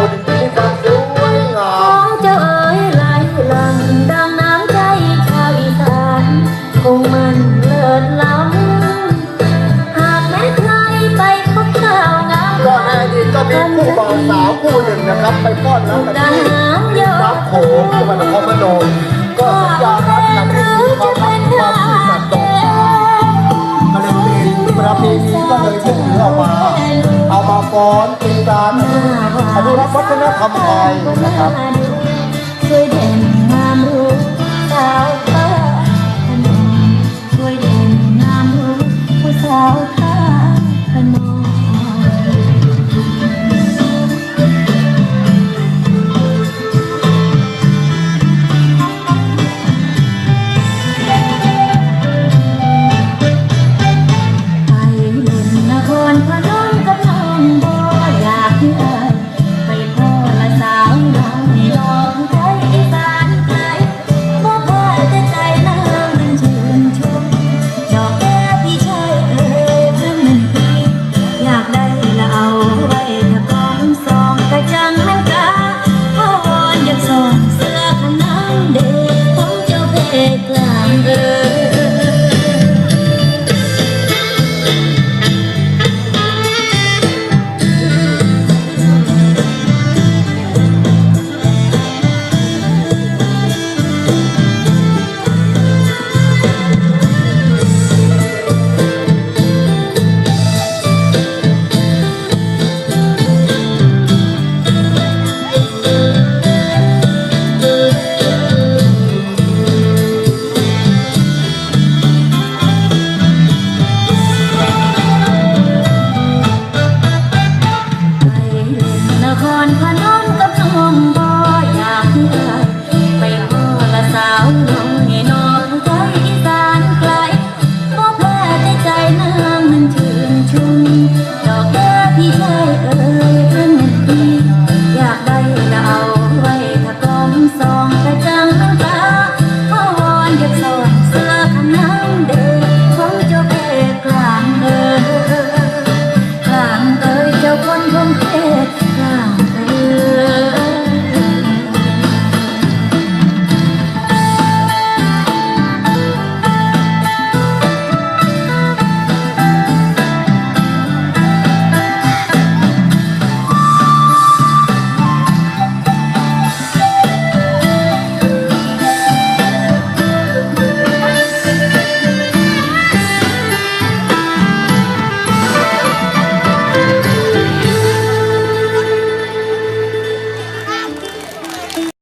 มีของเจ้าเอ๋ยไหลลังดังน้ำใจชาวอีานคงมันเลิศล้ำหากแม้ใครไปพบข่าวงามก็ก็ให้ดีก็มีคู่บ่าวสาวคู่หนึ่งนะครับ ไปป้อนรักกันจะที่หามโยรักโขงจังหวัดนครพนมก็สัญญารักกันที่มีความรักความซื่อสัตย์ต่อกัน กระเด็นประเพณีก็เลยพุ่งเหนือออกมา เอามาฟ้อนเป็การอนุรักษ์วัฒนธรรมไทยนะครับ